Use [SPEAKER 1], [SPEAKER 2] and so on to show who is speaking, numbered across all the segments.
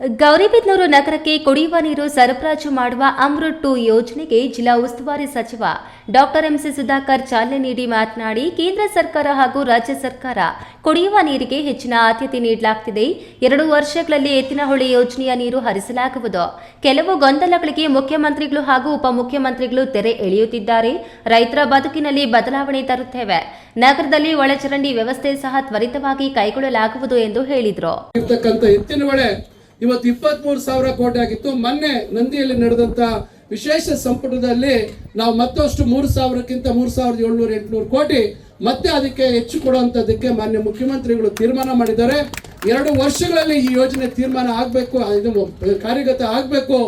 [SPEAKER 1] ಗೌರಿಬಿದನೂರು ನಗರಕ್ಕೆ ಕುಡಿಯುವ ನೀರು ಸರಬರಾಜು ಮಾಡುವ ಅಮೃತ್ ಟು ಯೋಜನೆಗೆ ಜಿಲ್ಲಾ ಉಸ್ತುವಾರಿ ಸಚಿವ ಡಾಕ್ಟರ್ ಎಂಸಿ ಸುಧಾಕರ್ ಚಾಲನೆ ನೀಡಿ ಮಾತನಾಡಿ, ಕೇಂದ್ರ ಸರ್ಕಾರ ಹಾಗೂ ರಾಜ್ಯ ಸರ್ಕಾರ ಕುಡಿಯುವ ನೀರಿಗೆ ಹೆಚ್ಚಿನ ಆದ್ಯತೆ ನೀಡಲಾಗುತ್ತಿದೆ ಎರಡು ವರ್ಷಗಳಲ್ಲಿ ಎತ್ತಿನಹೊಳೆ ಯೋಜನೆಯ ನೀರು ಹರಿಸಲಾಗುವುದು. ಕೆಲವು ಗೊಂದಲಗಳಿಗೆ ಮುಖ್ಯಮಂತ್ರಿಗಳು ಹಾಗೂ ಉಪಮುಖ್ಯಮಂತ್ರಿಗಳು ತೆರೆ ಎಳೆಯುತ್ತಿದ್ದಾರೆ. ರೈತರ ಬದುಕಿನಲ್ಲಿ ಬದಲಾವಣೆ ತರುತ್ತೇವೆ. ನಗರದಲ್ಲಿ ಒಳಚರಂಡಿ ವ್ಯವಸ್ಥೆ ಸಹ ತ್ವರಿತವಾಗಿ ಕೈಗೊಳ್ಳಲಾಗುವುದು ಎಂದು ಹೇಳಿದರು.
[SPEAKER 2] ಇವತ್ತು ಇಪ್ಪತ್ತ್ ಮೂರು ಸಾವಿರ ಕೋಟಿ ಆಗಿತ್ತು. ಮೊನ್ನೆ ನಂದಿಯಲ್ಲಿ ನಡೆದಂತ ವಿಶೇಷ ಸಂಪುಟದಲ್ಲಿ ನಾವು ಮತ್ತಷ್ಟು ಮೂರು ಸಾವಿರಕ್ಕಿಂತ ಮೂರು ಸಾವಿರದ ಏಳ್ನೂರ ಎಂಟುನೂರು ಕೋಟಿ ಮತ್ತೆ ಅದಕ್ಕೆ ಹೆಚ್ಚು ಕೊಡುವಂಥದ್ದಕ್ಕೆ ಮಾನ್ಯ ಮುಖ್ಯಮಂತ್ರಿಗಳು ತೀರ್ಮಾನ ಮಾಡಿದ್ದಾರೆ. ಎರಡು ವರ್ಷಗಳಲ್ಲಿ ಈ ಯೋಜನೆ ತೀರ್ಮಾನ ಆಗಬೇಕು, ಇದು ಕಾರ್ಯಗತ ಆಗಬೇಕು,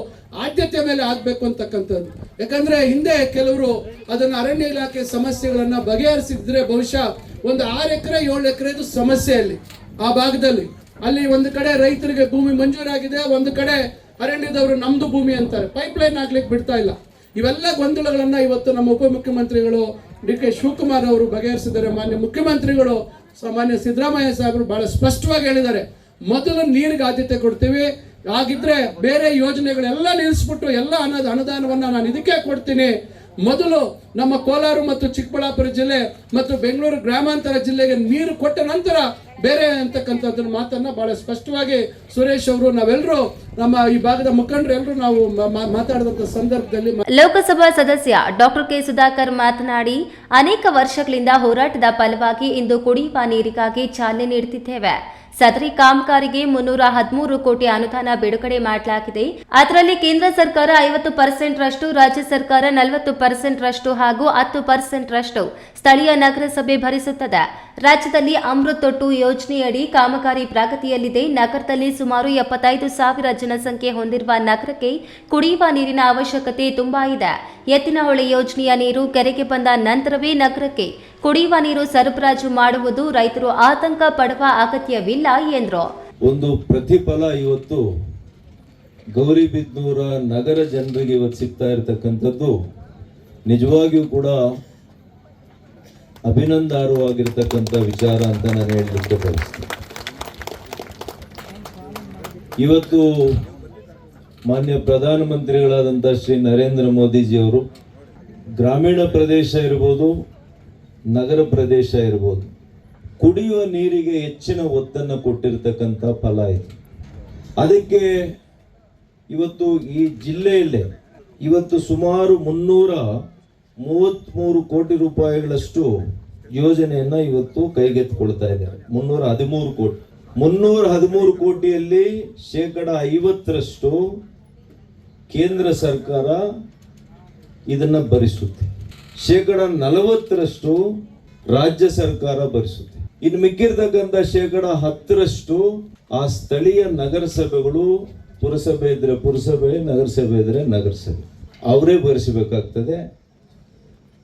[SPEAKER 2] ಆದ್ಯತೆ ಮೇಲೆ ಆಗಬೇಕು ಅಂತಕ್ಕಂಥದ್ದು. ಯಾಕಂದ್ರೆ ಹಿಂದೆ ಕೆಲವರು ಅದನ್ನು ಅರಣ್ಯ ಇಲಾಖೆ ಸಮಸ್ಯೆಗಳನ್ನು ಬಗೆಹರಿಸಿದ್ರೆ ಬಹುಶಃ ಒಂದು ಆರು ಎಕರೆ, ಏಳು ಎಕರೆದು ಸಮಸ್ಯೆ ಅಲ್ಲಿ, ಆ ಭಾಗದಲ್ಲಿ. ಅಲ್ಲಿ ಒಂದು ಕಡೆ ರೈತರಿಗೆ ಭೂಮಿ ಮಂಜೂರಾಗಿದೆ, ಒಂದು ಕಡೆ ಅರಣ್ಯದವರು ನಮ್ದು ಭೂಮಿ ಅಂತಾರೆ. ಪೈಪ್ ಲೈನ್ ಆಗ್ಲಿಕ್ಕೆ ಬಿಡ್ತಾ ಇಲ್ಲ. ಇವೆಲ್ಲ ಗೊಂದಲಗಳನ್ನ ಇವತ್ತು ನಮ್ಮ ಉಪಮುಖ್ಯಮಂತ್ರಿಗಳು ಡಿ ಕೆ ಶಿವಕುಮಾರ್ ಅವರು ಬಗೆಹರಿಸಿದ್ದಾರೆ. ಮಾನ್ಯ ಮುಖ್ಯಮಂತ್ರಿಗಳು ಸಾಮಾನ್ಯ ಸಿದ್ದರಾಮಯ್ಯ ಸಾಹೇಬರು ಬಹಳ ಸ್ಪಷ್ಟವಾಗಿ ಹೇಳಿದ್ದಾರೆ. ಮೊದಲು ನೀರಿಗೆ ಆದ್ಯತೆ ಕೊಡ್ತೀವಿ. ಹಾಗಿದ್ರೆ ಬೇರೆ ಯೋಜನೆಗಳೆಲ್ಲ ನಿಲ್ಲಿಸ್ಬಿಟ್ಟು ಎಲ್ಲ ಹಣದ ಅನುದಾನವನ್ನು ನಾನು ಇದಕ್ಕೆ ಕೊಡ್ತೀನಿ. ಮೊದಲು ನಮ್ಮ ಕೋಲಾರ ಮತ್ತು ಚಿಕ್ಕಬಳ್ಳಾಪುರ ಜಿಲ್ಲೆ ಮತ್ತು ಬೆಂಗಳೂರು ಗ್ರಾಮಾಂತರ ಜಿಲ್ಲೆಗೆ ನೀರು ಕೊಟ್ಟ ನಂತರ ಬೇರೆ ಅಂತಕ್ಕಂಥದ್ದನ್ನ ಮಾತನ್ನ ಬಹಳ ಸ್ಪಷ್ಟವಾಗಿ ಸುರೇಶ್ ಅವರು ನಾವೆಲ್ಲರೂ ನಮ್ಮ ಈ ಭಾಗದ ಮುಖಂಡರು ಎಲ್ಲರೂ ನಾವು ಮಾ- ಮಾ- ಮಾತಾಡಿದಂಥ ಸಂದರ್ಭದಲ್ಲಿ
[SPEAKER 1] ಲೋಕಸಭಾ ಸದಸ್ಯ ಡಾಕ್ಟರ್ ಕೆ ಸುಧಾಕರ್ ಮಾತನಾಡಿ, ಅನೇಕ ವರ್ಷಗಳಿಂದ ಹೋರಾಟದ ಫಲವಾಗಿ ಇಂದು ಕುಡಿಯುವ ನೀರಿಗಾಗಿ ಚಾಲನೆ ನೀಡುತ್ತಿದ್ದೇವೆ. ಸದರಿ ಕಾಮಗಾರಿಗೆ ಮುನ್ನೂರ ಹದಿಮೂರು ಕೋಟಿ ಅನುದಾನ ಬಿಡುಗಡೆ ಮಾಡಲಾಗಿದೆ. ಅದರಲ್ಲಿ ಕೇಂದ್ರ ಸರ್ಕಾರ ಐವತ್ತು ಪರ್ಸೆಂಟ್ ರಷ್ಟು, ರಾಜ್ಯ ಸರ್ಕಾರ ನಲವತ್ತು ಪರ್ಸೆಂಟ್ ರಷ್ಟು ಹಾಗೂ ಹತ್ತು ಪರ್ಸೆಂಟ್ ರಷ್ಟು ಸ್ಥಳೀಯ ನಗರಸಭೆ ಭರಿಸುತ್ತದೆ. ರಾಜ್ಯದಲ್ಲಿ ಅಮೃತ್ ತೊಟ್ಟು ಯೋಜನೆಯಡಿ ಕಾಮಗಾರಿ ಪ್ರಗತಿಯಲ್ಲಿದೆ. ನಗರದಲ್ಲಿ ಸುಮಾರು ಎಪ್ಪತ್ತೈದು ಸಾವಿರ ಜನಸಂಖ್ಯೆ ಹೊಂದಿರುವ ನಗರಕ್ಕೆ ಕುಡಿಯುವ ನೀರಿನ ಅವಶ್ಯಕತೆ ತುಂಬಾ ಇದೆ. ಎತ್ತಿನಹೊಳೆ ಯೋಜನೆಯ ನೀರು ಕೆರೆಗೆ ಬಂದ ನಂತರವೇ ನಗರಕ್ಕೆ ಕುಡಿಯುವ ನೀರು ಸರಬರಾಜು ಮಾಡುವುದು ರೈತರು ಆತಂಕ ಪಡುವ ಅಗತ್ಯವಿಲ್ಲ ಎಂದರು.
[SPEAKER 3] ಒಂದು ಪ್ರತಿಫಲ ಇವತ್ತು ಗೌರಿಬಿದ್ನೂರ ನಗರ ಜನರಿಗೆ ಇವತ್ತು ಸಿಗ್ತಾ ಇರತಕ್ಕಂಥದ್ದು. ನಿಜವಾಗಿಯೂ ಕೂಡ ಅಭಿನಂದಾರ್ಹವಾಗಿರ್ತಕ್ಕಂಥ ವಿಚಾರ ಅಂತ ನಾನು ಹೇಳಲಿಕ್ಕೆ ಬಯಸ್ತೀನಿ. ಇವತ್ತು ಮಾನ್ಯ ಪ್ರಧಾನಮಂತ್ರಿಗಳಾದಂಥ ಶ್ರೀ ನರೇಂದ್ರ ಮೋದಿಜಿಯವರು ಗ್ರಾಮೀಣ ಪ್ರದೇಶ ಇರ್ಬೋದು, ನಗರ ಪ್ರದೇಶ ಇರ್ಬೋದು, ಕುಡಿಯುವ ನೀರಿಗೆ ಹೆಚ್ಚಿನ ಒತ್ತನ್ನು ಕೊಟ್ಟಿರ್ತಕ್ಕಂಥ ಫಲ ಇದು. ಅದಕ್ಕೆ ಇವತ್ತು ಈ ಜಿಲ್ಲೆಯಲ್ಲೇ ಇವತ್ತು ಸುಮಾರು ಮುನ್ನೂರ ಮೂವತ್ತ್ಮೂರು ಕೋಟಿ ರೂಪಾಯಿಗಳಷ್ಟು ಯೋಜನೆಯನ್ನ ಇವತ್ತು ಕೈಗೆತ್ತಿಕೊಳ್ತಾ ಇದ್ದಾರೆ. ಮುನ್ನೂರ ಹದಿಮೂರು ಕೋಟಿ. ಮುನ್ನೂರ ಹದಿಮೂರು ಕೋಟಿಯಲ್ಲಿ ಶೇಕಡ ಐವತ್ತರಷ್ಟು ಕೇಂದ್ರ ಸರ್ಕಾರ ಇದನ್ನ ಭರಿಸುತ್ತೆ. ಶೇಕಡ ನಲವತ್ತರಷ್ಟು ರಾಜ್ಯ ಸರ್ಕಾರ ಭರಿಸುತ್ತೆ. ಇನ್ನು ಮಿಕ್ಕಿರ್ತಕ್ಕಂಥ ಶೇಕಡ ಹತ್ತರಷ್ಟು ಆ ಸ್ಥಳೀಯ ನಗರಸಭೆಗಳು ಪುರಸಭೆ ಇದ್ರೆ ಪುರಸಭೆ, ನಗರಸಭೆ ಇದ್ರೆ ನಗರಸಭೆ. ಅವರೇ ಭರಿಸಬೇಕಾಗ್ತದೆ.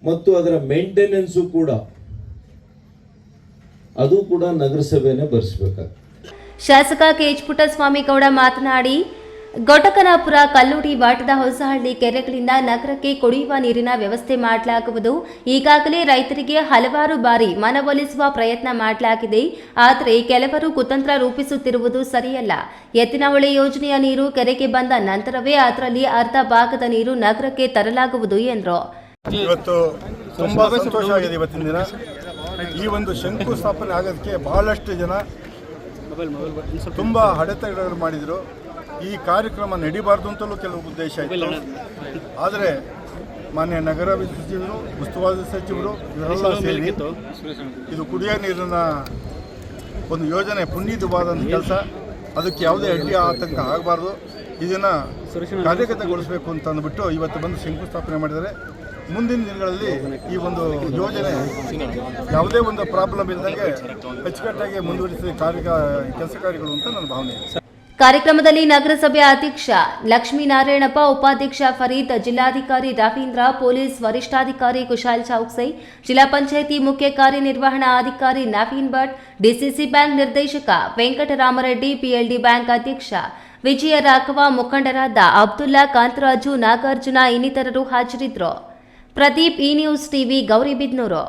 [SPEAKER 3] ಮತ್ತು ಅದರ ಮೇಂಟೆನೆನ್ಸು ಕೂಡ. ಅದು ಕೂಡ ನಗರಸಭೆನೇ ಭರಿಸಬೇಕಾಗ್ತದೆ
[SPEAKER 1] ಶಾಸಕ ಕೆಎಚ್ ಪುಟ್ಟಸ್ವಾಮಿಗೌಡ ಮಾತನಾಡಿ, ಗೊಟಕನಾಪುರ ಕಲ್ಲುಡಿ ವಾಟದ ಹೊಸಹಳ್ಳಿ ಕೆರೆಗಳಿಂದ ನಗರಕ್ಕೆ ಕುಡಿಯುವ ನೀರಿನ ವ್ಯವಸ್ಥೆ ಮಾಡಲಾಗುವುದು. ಈಗಾಗಲೇ ರೈತರಿಗೆ ಹಲವಾರು ಬಾರಿ ಮನವೊಲಿಸುವ ಪ್ರಯತ್ನ ಮಾಡಲಾಗಿದೆ. ಆದರೆ ಕೆಲವರು ಕುತಂತ್ರ ರೂಪಿಸುತ್ತಿರುವುದು ಸರಿಯಲ್ಲ. ಎತ್ತಿನಹೊಳೆ ಯೋಜನೆಯ ನೀರು ಕೆರೆಗೆ ಬಂದ ನಂತರವೇ ಅದರಲ್ಲಿ ಅರ್ಧ ಭಾಗದ ನೀರು ನಗರಕ್ಕೆ ತರಲಾಗುವುದು ಎಂದರು.
[SPEAKER 4] ಇವತ್ತು ತುಂಬ ಸಂತೋಷ ಆಗಿದೆ ಇವತ್ತಿನ ದಿನ. ಈ ಒಂದು ಶಂಕುಸ್ಥಾಪನೆ ಆಗೋದಕ್ಕೆ ಬಹಳಷ್ಟು ಜನ ತುಂಬ ಅಡೆತಡೆಗಳು ಮಾಡಿದರು. ಈ ಕಾರ್ಯಕ್ರಮ ನಡಿಬಾರ್ದು ಅಂತಲೂ ಕೆಲವು ಉದ್ದೇಶ ಇತ್ತು. ಆದರೆ ಮಾನ್ಯ ನಗರ ಸಚಿವರು, ಉಸ್ತುವಾರಿ ಸಚಿವರು ಇವರೆಲ್ಲ ಸೇರಿ ಇದು ಕುಡಿಯೋ ನೀರಿನ ಒಂದು ಯೋಜನೆ ಪುಣ್ಯದವಾದಂಥ ಕೆಲಸ. ಅದಕ್ಕೆ ಯಾವುದೇ ಅಡ್ಡಿ ಆತಂಕ ಆಗಬಾರ್ದು. ಇದನ್ನು ಕಾರ್ಯಗತಗೊಳಿಸಬೇಕು ಅಂತ ಅಂದ್ಬಿಟ್ಟು ಇವತ್ತು ಬಂದು ಶಂಕುಸ್ಥಾಪನೆ ಮಾಡಿದ್ದಾರೆ. ಮುಂದಿನ ದಿನಗಳಲ್ಲಿ ಈ ಒಂದು ಯೋಜನೆ ಯಾವುದೇ ಒಂದು ಪ್ರಾಬ್ಲಮ್ ಇಲ್ಲದಂಗೆ ಅಚ್ಚುಕಟ್ಟಾಗಿ ಮುಂದುವರಿಸಿದ ಕಾರ್ಯ ಕೆಲಸ ಕಾರ್ಯಗಳು ಅಂತ ನನ್ನ ಭಾವನೆ.
[SPEAKER 1] ಕಾರ್ಯಕ್ರಮದಲ್ಲಿ ನಗರಸಭೆ ಅಧ್ಯಕ್ಷ ಲಕ್ಷ್ಮೀನಾರಾಯಣಪ್ಪ, ಉಪಾಧ್ಯಕ್ಷ ಫರೀದ್, ಜಿಲ್ಲಾಧಿಕಾರಿ ರವೀಂದ್ರ ಪೊಲೀಸ್ ವರಿಷ್ಠಾಧಿಕಾರಿ ಕುಶಾಲ್ ಚೌಕ್ಸೈ, ಜಿಲ್ಲಾ ಪಂಚಾಯಿತಿ ಮುಖ್ಯ ಕಾರ್ಯನಿರ್ವಹಣಾ ಅಧಿಕಾರಿ ನವೀನ್ ಭಟ್, ಡಿಸಿಸಿ ಬ್ಯಾಂಕ್ ನಿರ್ದೇಶಕ ವೆಂಕಟರಾಮರೆಡ್ಡಿ, ಪಿಎಲ್ಡಿ ಬ್ಯಾಂಕ್ ಅಧ್ಯಕ್ಷ ವಿಜಯ ರಾಘವ, ಮುಖಂಡರಾದ ಅಬ್ದುಲ್ಲಾ ಕಾಂತರಾಜು, ನಾಗಾರ್ಜುನ ಇನ್ನಿತರರು ಹಾಜರಿದ್ದರು. Pradeep E news TV Gauribidanur